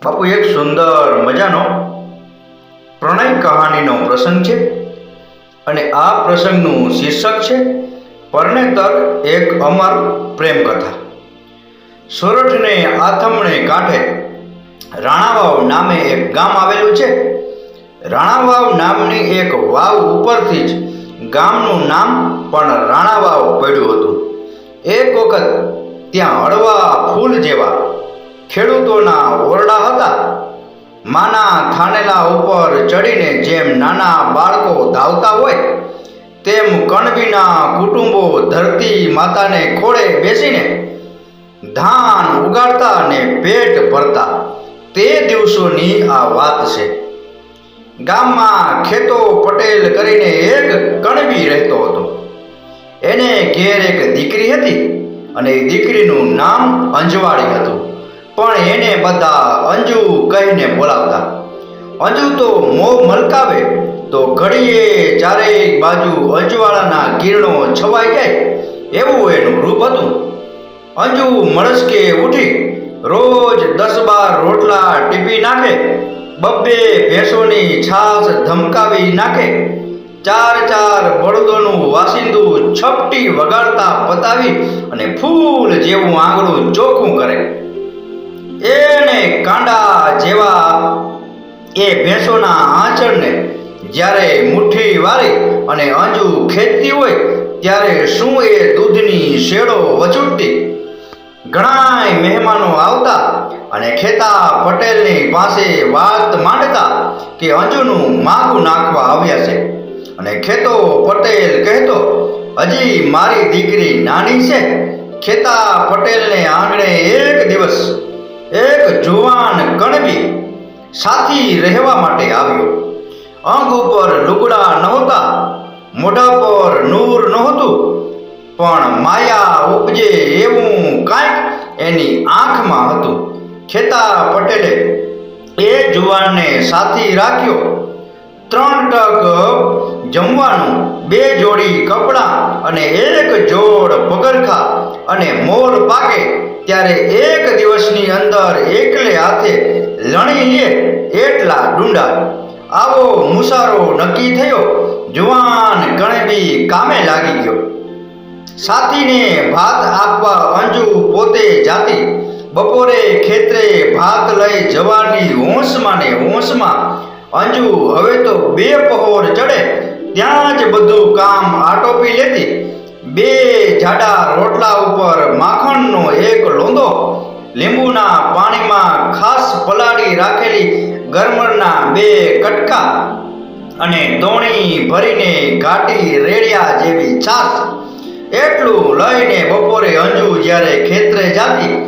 બાપુ, એક સુંદર મજાનો પ્રણય કહાનીનો પ્રસંગ છે અને આ પ્રસંગનું શીર્ષક છે પરણેતર એક અમર પ્રેમ કથા સોરઠને આથમણે કાંઠે રાણાવાવ નામે એક ગામ આવેલું છે. રાણાવાવ નામની એક વાવ ઉપરથી જ ગામનું નામ પણ રાણાવાવ પડ્યું હતું. એક વખત ત્યાં હળવા ફૂલ જેવા ખેડૂતોના ઓરડા હતા. માના થાનેલા ઉપર ચડીને જેમ નાના બાળકો ધાવતા હોય, તેમ કણબીના કુટુંબો ધરતી માતાને ખોળે બેસીને ધાન ઉગાડતા અને પેટ ભરતા. તે દિવસોની આ વાત છે. ગામમાં ખેતો પટેલ કરીને એક કણબી રહેતો હતો. એને ઘેર એક દીકરી હતી અને એ દીકરીનું નામ અંજવાળી હતું. પણ એને બધા અંજુ કહીને બોલાવતા. અંજુ તો મોં મલકાવે તો ઘડીએ ચારેય બાજુ અંજવાળાના કિરણો છવાઈ જાય એવું એનું રૂપ હતું. અંજુ મળસ્કે ઉઠી રોજ દસ બાર રોટલા ટીપી નાખે, બબ્બે ભેંસોની છાસ ધમકાવી નાખે, ચાર ચાર બળદોનું વાસિંદું છપટી વગાડતા પતાવી અને ફૂલ જેવું આંગળું ચોખ્ખું કરે. એને કાંડા જેવા એ ભેંસોના આંચળને જ્યારે મુઠ્ઠી વાળી અને અંજુ ખેંચતી હોય, ત્યારે શું એ દૂધની શેડો વચૂટતી ઘણાય મહેમાનો આવતા અને ખેતા પટેલની પાસે વાત માંડતા કે અંજુનું માગું નાખવા આવ્યા છે. અને ખેતો પટેલ કહેતો, હજી મારી દીકરી નાની છે. ખેતા પટેલને આંગણે એક દિવસ એક જુવાન કણબી સાથી રહેવા માટે આવ્યો. અંગ ઉપર લુગડા નહોતા, મોઢા પર નૂર નહોતું, પણ માયા ઉપજે એવું કાંઈક એની આંખમાં હતું. ખેતા પટેલે એ જુવાનને સાથી રાખ્યો. ત્રણ ટક જમવાનું, બે જોડી કપડાં અને એક જોડ પગરખા અને મોર પાકે ત્યારે એક દિવસની અંદર એકલે હાથે લણી લે એટલા ડુંડા. આવો મુસારો નક્કી થયો, જુવાન કણબી કામે લાગી ગયો. સાથીને ભાત આપવા અંજુ પોતે જાતી. બપોરે ખેતરે ભાત લઈ જવાની હોંશમાં ને હોંશમાં. અંજુ હવે તો બે પહોર ચડે, ત્યાં જ બધું કામ આટોપી લેતી. બે જાડા રોટલા ઉપર માખણનો એક લોંદો, લીંબુના પાણીમાં ખાસ પલાળી રાખેલી ગરમરના બે કટકા અને દોણી ભરીને ઘાટી રેડિયા જેવી છાશ. એટલું લઈને બપોરે અંજુ જ્યારે ખેતરે જાતી,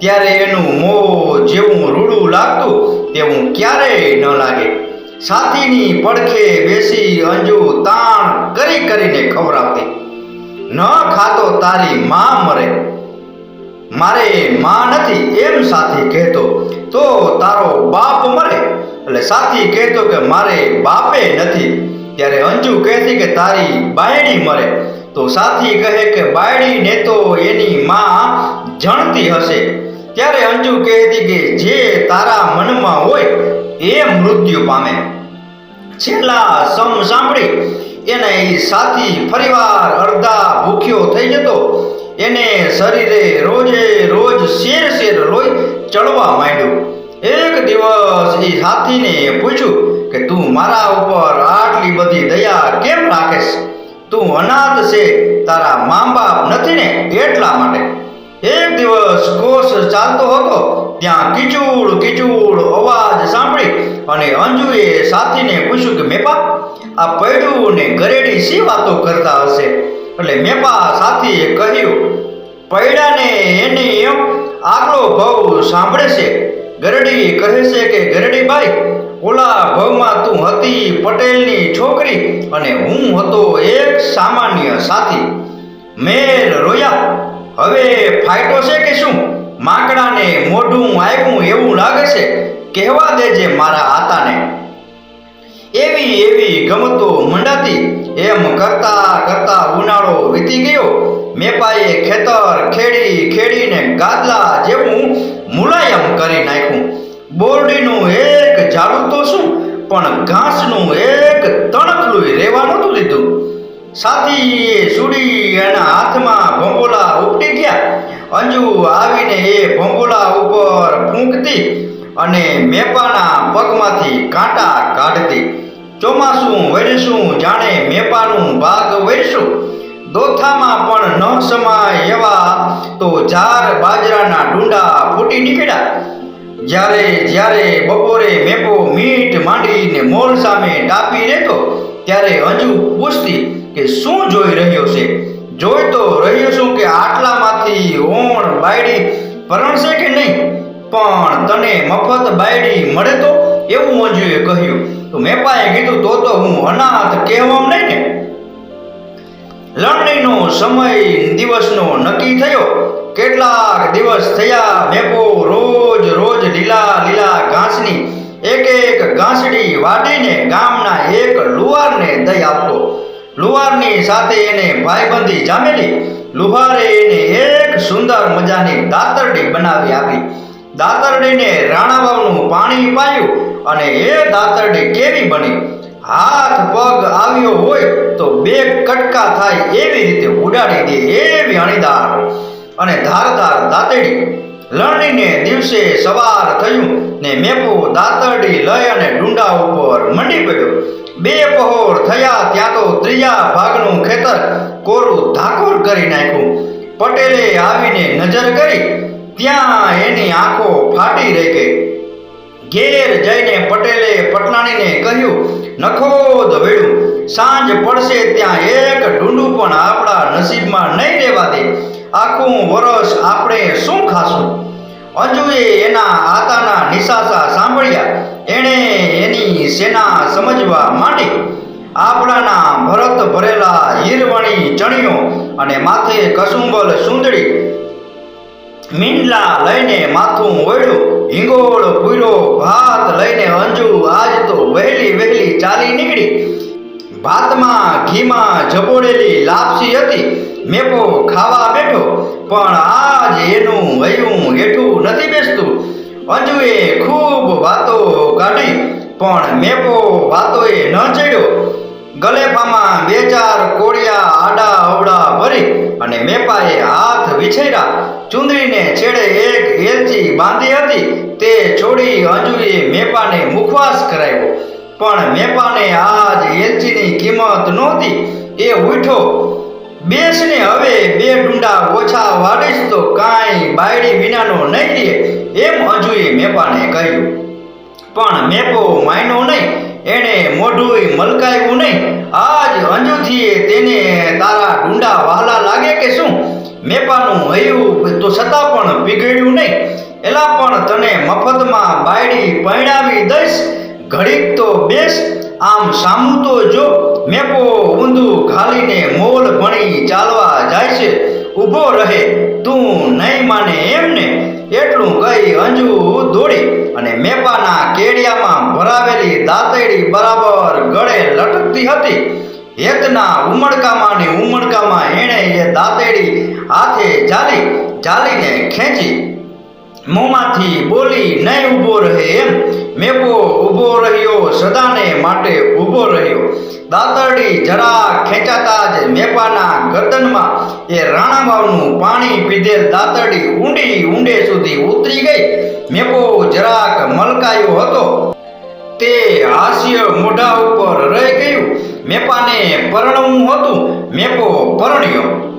ત્યારે એનું મોં જેવું રૂડું લાગતું તેવું ક્યારેય ન લાગે. સાથીની પડખે બેસી અંજુ તાણ કરી કરીને ખવડાવતી. ન ખાતો તારી માં મરે. મારે માં નથી, એમ સાથી કહેતો, તો તારો બાપ મરે. એટલે સાથી કહેતો કે, મારે બાપે નથી. ત્યારે અંજુ કહેતી કે, તારી બાયડી મરે. તો સાથી કહે કે બાયડીને તો એની માં જણતી હશે. ત્યારે અંજુ કહેતી કે, જે તારા મનમાં હોય, એ મૃત્યુ પામે. છેલ્લા સમ સાંભળી એને એ સાથી ફરીવાર અડધા ભૂખ્યો થઈ જતો. એને શરીરે રોજે રોજ શેર શેર લોહી ચડવા માંડ્યું. એક દિવસ એ સાથીને પૂછ્યું કે, તું મારા ઉપર આટલી બધી દયા કેમ રાખેશ? તું અનાથ છે, તારા મા બાપ નથી ને એટલા માટે. એક દિવસ કોષ ચાલતો હતો, ત્યાં કિચુડ કિચુડ અવાજ સાંભળી અને અંજુએ સાથીને પૂછ્યું કે, મેપા આ પૈડું ને ગરેડી શી વાતો કરતા હશે? એટલે મેપા સાથીએ કહ્યું, પૈડાને એને એમ આગલો ભવ સાંભળે છે ગરડી કહે છે કે ગરડીભાઈ ઓલા ભવમાં તું હતી પટેલની છોકરી અને હું હતો એક સામાન્ય સાથી. મેર રોયા. હવે ફાયટો છે કે શું? માકડાને મોઢું આવ્યું એવું લાગે છે. કહેવા દેજે મારા આતાને એવી એવી ગમતો મંડાતી એમ કરતા કરતા ઉનાળો વીતી ગયો. મેપાએ ખેતર ખેડી ખેડીને ગાદલા જેવું મુલાયમ કરી નાખ્યું. બોરડીનું એક ઝાડું તો શું? પણ ઘાસનું એક તણખલું રહેવા નહોતું દીધું. સાથીએ સુડી એના હાથમાં ભંગોલા ઉપટી ગયા. અંજુ આવીને એ ભંગોલા ઉપર ફૂંકતી અને મેપાના પગમાંથી કાંટા કાઢતી. ચોમાસું વરસું જાણે મેપાનું ભાગ વરસું. દોથામાં પણ ન સમાય એવા તો ઝાર બાજરાના ડુંડા ફૂટી નીકળ્યા. જ્યારે જ્યારે બપોરે મેપો મીઠ માંડીને મોલ સામે ટાપી રહેતો, ત્યારે અંજુ પૂછતી કે શું જોઈ રહ્યો છે? જોઈ તો રહ્યો છું કે આટલામાંથી ઓણ બાયડી પરણશે કે નહીં? પણ તને મફત બાયડી મળે તો એવું મંજુએ કહ્યું. તો મેપાએ કીધું, તો તો હું અનાથ કહેવામ નહીં ને. લણણીનો સમય દિવસનો નક્કી થયો. કેટલાક દિવસ થયા, મેપો રોજ રોજ લીલા લીલા ઘાસની એક એક ઘાસડી વાટીને ગામના એક લુવારને દઈ આપતો. લુહારની સાથે એને ભાઈબંધી જામેલી. લુહારે એને એક સુંદર મજાની દાતરડી બનાવી આપી. દાતરડીને રાણાવાવનું પાણી પાયું અને એ દાતરડી કેવી બની? હાથ પગ આવ્યો હોય તો બે કટકા થાય એવી રીતે ઉડાડી દે એવી અણીદાર. અને ધારદાર દાતરડી, લણણીને દિવસે સવાર થયું ને મેપો દાતરડી લઈ અને ડુંડા ઉપર મંડી પડ્યો. બે પહોર થયા ત્યાં તો ત્રીજા ભાગનું ખેતર કોરું ધાકોર કરી નાખ્યું. પટેલે આવીને નજર કરી ત્યાં એની આંખો ફાટી રહી ગઈ ઘેર જઈને પટેલે પટલાણીને કહ્યું નખોદ વેડું. સાંજ પડશે ત્યાં એક ઢૂંઢું પણ આપણા નસીબમાં નહીં રહેવા દે આખું વરસ આપણે શું ખાશું? અંજુએ એના આતાના નિશાસા સાંભળ્યા. એણે એની સેના સમજવા માંડી. આપણાના ભરત ભરેલા હીરવણી ચણિયો અને માથે કસુંબલ સુંદડી મીંડલા લઈને માથું ઓળ્યું હિંગોળ પૂરો ભાત લઈને અંજુ આજ તો વહેલી વહેલી ચાલી નીકળી. ભાતમાં ઘીમાં જબોડેલી લાપસી હતી. મેપો ખાવા બેઠો, પણ આજ એનું હૈયું હેઠું નથી બેસતું. અંજુએ ખૂબ વાતો કાઢી, પણ મેપો વાતોએ ન ચડ્યો. ગલેફામાં બે ચાર કોળિયા, આડા અવડા ભરી અને મેપાએ હાથ વિછેર્યા ચુંદડીને છેડે એક એલચી બાંધી હતી. તે છોડી અંજુએ મેપાને મુખવાસ કરાવ્યો. પણ મેપાને આજ એલચીની કિંમત નહોતી. એ ઉઠો. બેસને હવે બે ડુંડા ઓછા વાડીશ તો કાંઈ બાયડી વિનાનો નહીં રહે. એમ અંજુએ મેપાને કહ્યું. પણ મેપો માયનો નહીં. એણે મોઢું મલકાયું નહીં. આજ અંજુથી તેને તારા ડુંડા વહાલા લાગે કે શું? મેપાનું હૈયું તો છતાં પણ પીગળ્યું નહીં. એલા પણ તને મફતમાં બાયડી પરણાવી દઈશ. ઘડીક તો બેસ. આમ સામું તો જો. મેપો ઊંધું ઘાલીને મોલ ભણી ચાલવા જાય છે. ઊભો રહે. તું નહીં માને એમને. એટલું કહી અંજુ દોડી અને મેપાના કેડિયામાં ભરાવેલી દાંતેડી બરાબર ગળે લટકતી હતી. હેતના ઉમળકામાં ને ઉમળકામાં એણે એ દાંતેડી હાથે જાલી જાલીને ખેંચી મોંમાંથી બોલી નહીં ઊભો રહે એમ. મેપો ઊભો રહ્યો સદાને માટે ઊભો રહ્યો. દાતરડી જરા ખેંચાતા જ મેપાના ગરદનમાં એ રાણાબાવનું પાણી પીધેલ દાતરડી ઊંડી ઊંડે સુધી ઉતરી ગઈ. મેપો જરાક મલકાયો હતો. તે હાસ્ય મોઢા ઉપર રહી ગયું. મેપાને પરણવું હતું. મેપો પરણ્યો.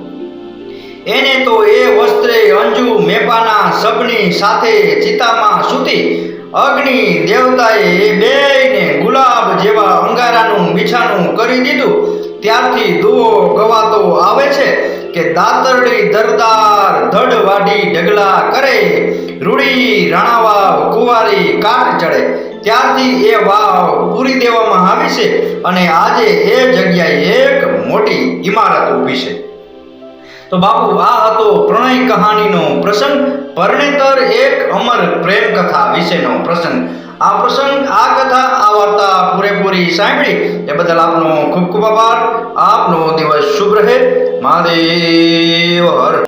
એને તો એ વસ્ત્રે અંજુ મેપાના સબની સાથે ચિતામાં સૂતી. અગ્નિ દેવતાએ એ બેયને ગુલાબ જેવા અંગારાનું બિછાનું કરી દીધું. ત્યારથી દુઓ ગવાતો આવે છે કે દાતરડી દરદાર ધડ વાઢી ઢગલા કરે. રૂડી રાણાવાવ કુંવારી કાટ ચડે. ત્યારથી એ વાવ પૂરી દેવામાં આવી છે અને આજે એ જગ્યાએ એક મોટી ઇમારત ઊભી છે. તો બાપુ, આ હતો પ્રણય કહાનીનો પ્રસંગ. પરણેતર એક અમર પ્રેમ કથા વિશેનો પ્રસંગ. આ પ્રસંગ, આ કથા, આ વાર્તા પૂરેપૂરી સાંભળી. એ બદલ આપનો ખૂબ ખૂબ આભાર. આપનો દિવસ શુભ રહે. મહાદેવ હર.